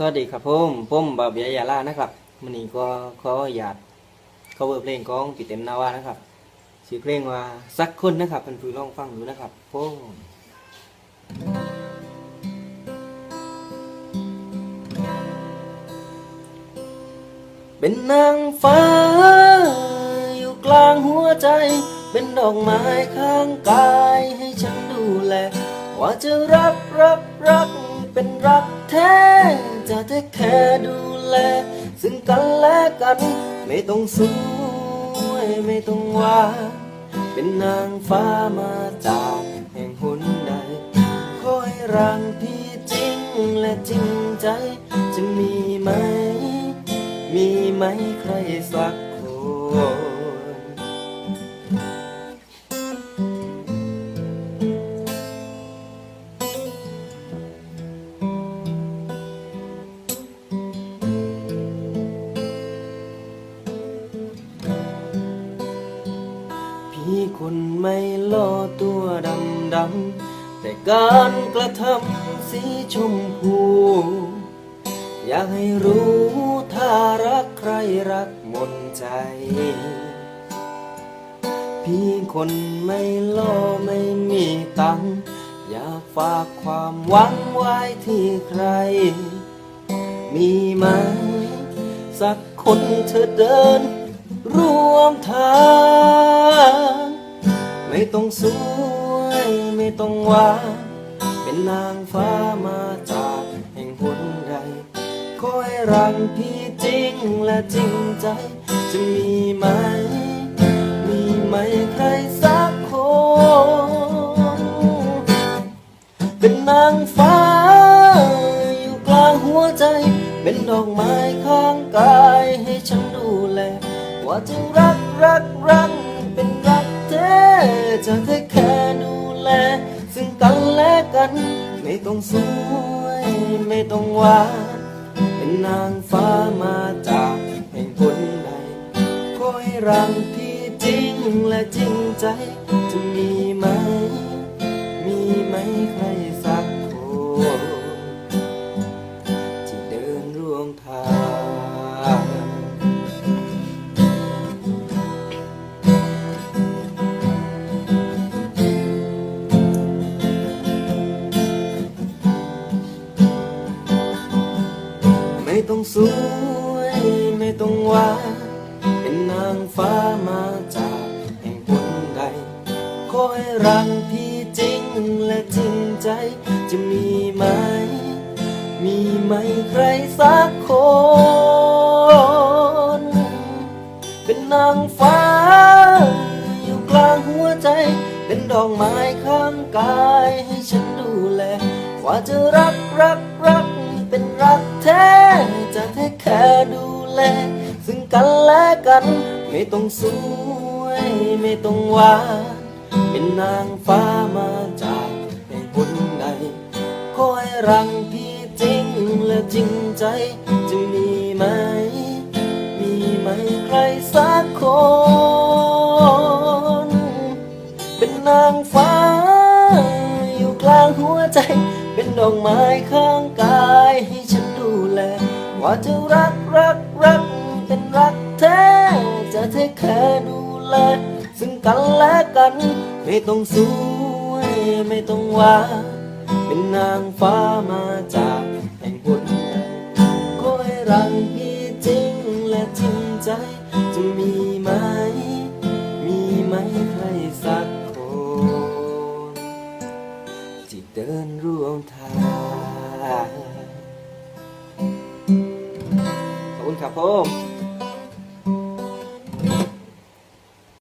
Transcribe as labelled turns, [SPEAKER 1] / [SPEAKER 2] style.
[SPEAKER 1] สวัสดีครับผมผมบาเบียยาล่านะครับวันนี้ก็ขออยาก cover เพลงของปีเต็มนาวานะครับชื่อเพลงว่าสักคนนะครับเป็นผู้ลองฟังดูนะครับผมเป็นนางฟ้า อยู่กลางหัวใจ เป็นดอกไม้ข้างกายให้ฉันดูแล ว่าจะรักรักรัก เป็นรักแท้จะแท้แค่ดูแล ซึ่งกันและกัน ไม่ต้องสวยไม่ต้องหวาเป็นนางฟ้ามาจากแห่งหนใดคอยรังพี่จริงและจริงใจ จะมีไหม มีไหมใครสักคน คนไม่ล่อตัวดำดำแต่การกระทำสีชมพู อยากให้รู้ถ้ารักใครรักหมดใจ พี่คนไม่ล่อไม่มีตัง อยากฝากความหวังไว้ที่ใคร มีไหมสักคนเธอเดิน ร่วมทาง ไม่ต้องสวยไม่ต้องหวานเป็นนางฟ้ามาจากแห่งหนใดคอยรักพี่จริงและจริงใจ จะมีไหม มีไหมใครสักคน เป็นนางฟ้า อยู่กลางหัวใจ เป็นดอกไม้ข้างกายให้ฉันดูแล ว่าจะรักรักรักรก จะแค่แค่ดูแล ซึ่งกันและกัน ไม่ต้องสวยไม่ต้องหวานเป็นนางฟ้ามาจากแห่งคนใดคอยรังพี่จริงและจริงใจ จะมีไหม มีไหมใคร สวยไม่ต้องหวานเป็นนางฟ้ามาจากแห่งคนใด ขอให้รักพี่จริงและจริงใจจะมีไหม มีไหมใครสักคน เป็นนางฟ้า อยู่กลางหัวใจ เป็นดอกไม้ข้างกายให้ฉันดูแล ว่าจะรักรักรักเป็นรักแท้ จะแท้แค่ดูแล ซึ่งกันและกัน ไม่ต้องสวยไม่ต้องหวานเป็นนางฟ้ามาจากแห่งคนใดคอยรังพี่จริงและจริงใจ จะมีไหม มีไหมใครสักคน เป็นนางฟ้า อยู่กลางหัวใจ เป็นดอกไม้ข้างกายให้ฉันดูแล ว่าจะรักรักรักเป็นรักแท้จะแท้แค่ดูแลซึ่งกันและกัน ไม่ต้องสวยไม่ต้องว่า เป็นนางฟ้ามาจากแห่งหนใดขอให้รัก ครับผม